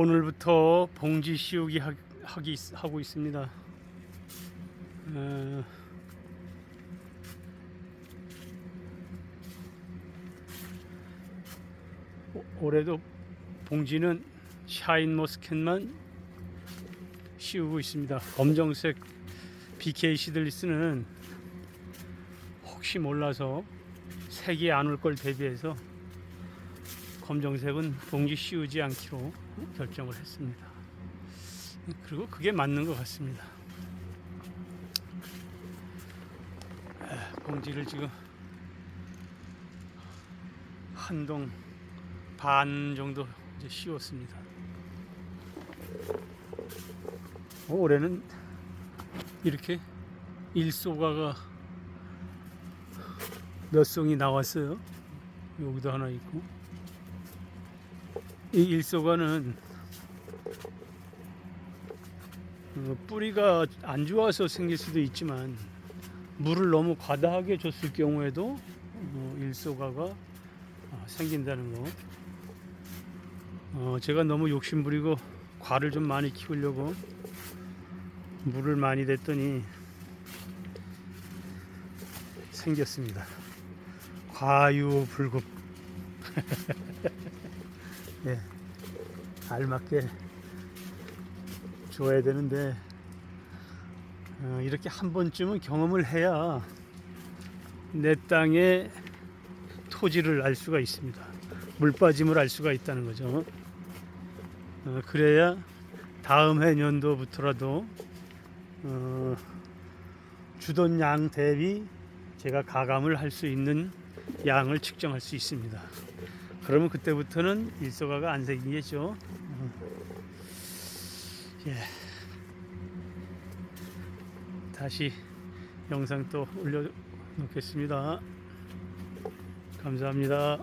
오늘부터 봉지 씌우기 하, 하기 있- 하고 있습니다. 어, 오- 올해도 봉지는 샤인 머스켓만 씌우고 있습니다. 검정색 BK 시들리스는 혹시 몰라서 색이 안 올 걸 대비해서 검정색은 봉지 씌우지 않기로 결정을 했습니다. 그리고 그게 맞는 것 같습니다. 아, 봉지를 지금 한동 반 정도 이제 씌웠습니다. 어, 올해는 이렇게 일소가가 몇 송이 나왔어요. 여기도 하나 있고. 이 일소가는 어, 뿌리가 안 좋아서 생길 수도 있지만 물을 너무 과다하게 줬을 경우에도 어, 일소가가 어, 생긴다는 거. 어, 제가 너무 욕심부리고 과를 좀 많이 키우려고 물을 많이 댔더니 생겼습니다. 과유불급. 예, 알맞게 줘야 되는데 어, 이렇게 한 번쯤은 경험을 해야 내 땅의 토지를 알 수가 있습니다. 물 빠짐을 알 수가 있다는 거죠. 어, 그래야 다음 해 년도부터라도 어, 주던 양 대비 제가 가감을 할 수 있는 양을 측정할 수 있습니다. 그러면 그때부터는 일소가가 안 생기겠죠. 어. 예. 다시 영상 또 올려 놓겠습니다. 감사합니다.